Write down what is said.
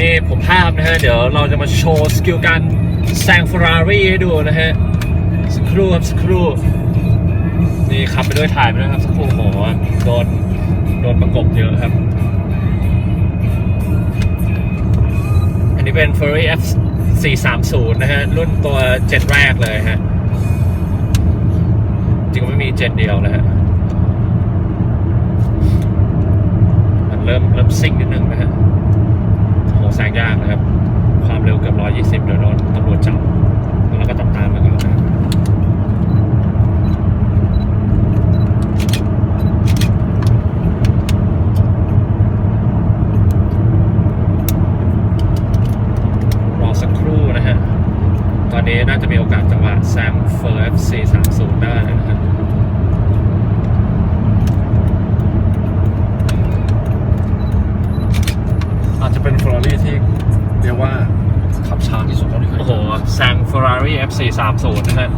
นี่ผมภาพนะฮะ เดี๋ยวเราจะมาโชว์สกิลการแซง Ferrari ให้ดูนะฮะ สักครู่ครับสักครู่ นี่ขับไปด้วยถ่ายไปด้วยครับ สักครู่โหโดนโดนประกบเยอะครับ อันนี้เป็น Ferrari F 430 นะฮะ รุ่นตัวเจ็ดแรกเลยฮะ จริงๆไม่มีเจ็ดเดียวนะฮะมันเริ่มเริ่มซิ่งนิดนึงนะฮะ ยากนะครับ ความเร็วเกือบ 120 เดี๋ยวโดนตำรวจจับแล้วก็ต้องตามไปก่อนนะครับรอสักครู่นะฮะ ตอนนี้น่าจะมีโอกาสจังหวะแซงเฟอร์ FC 30ได้นะฮะ อาจจะ เป็นเฟอร์รี่ที่เรียกว่าขับช้าที่สุดเท่าที่เคยโอ้โหเจอแซง Ferrari F430 นะฮะ